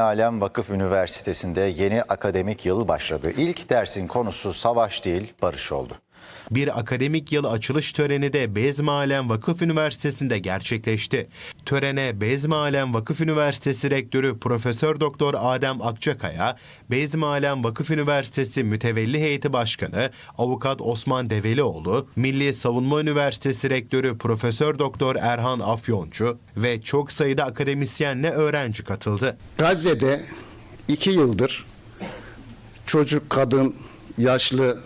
Alem Vakıf Üniversitesi'nde yeni akademik yıl başladı. İlk dersin konusu savaş değil, barış oldu. Bir akademik yıl açılış töreni de Bezmi Alem Vakıf Üniversitesi'nde gerçekleşti. Törene Bezmi Alem Vakıf Üniversitesi Rektörü Profesör Doktor Adem Akçakaya, Bezmi Alem Vakıf Üniversitesi Mütevelli Heyeti Başkanı Avukat Osman Develioğlu, Milli Savunma Üniversitesi Rektörü Profesör Doktor Erhan Afyoncu ve çok sayıda akademisyenle öğrenci katıldı. Gazze'de iki yıldır çocuk, kadın, yaşlı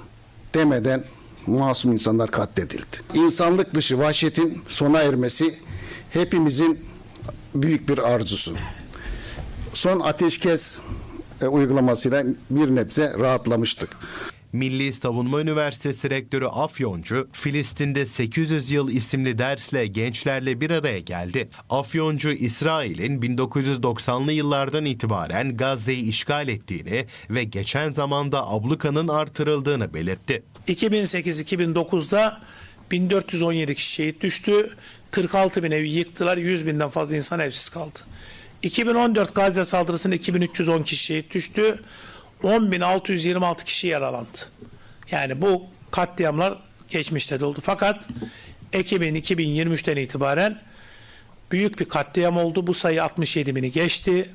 demeden masum insanlar katledildi. İnsanlık dışı vahşetin sona ermesi hepimizin büyük bir arzusu. Son ateşkes e, uygulamasıyla bir nebze rahatlamıştık. Milli Savunma Üniversitesi Rektörü Afyoncu, Filistin'de 800 Yıl isimli dersle gençlerle bir araya geldi. Afyoncu, İsrail'in 1990'lı yıllardan itibaren Gazze'yi işgal ettiğini ve geçen zamanda ablukanın artırıldığını belirtti. 2008-2009'da 1417 kişi şehit düştü. 46 bin evi yıktılar. 100 binden fazla insan evsiz kaldı. 2014 Gazze saldırısında 2310 kişi şehit düştü. 10.626 kişi yaralandı. Yani bu katliamlar geçmişte de oldu. Fakat Ekim'in 2023'ten itibaren büyük bir katliam oldu. Bu sayı 67 bini geçti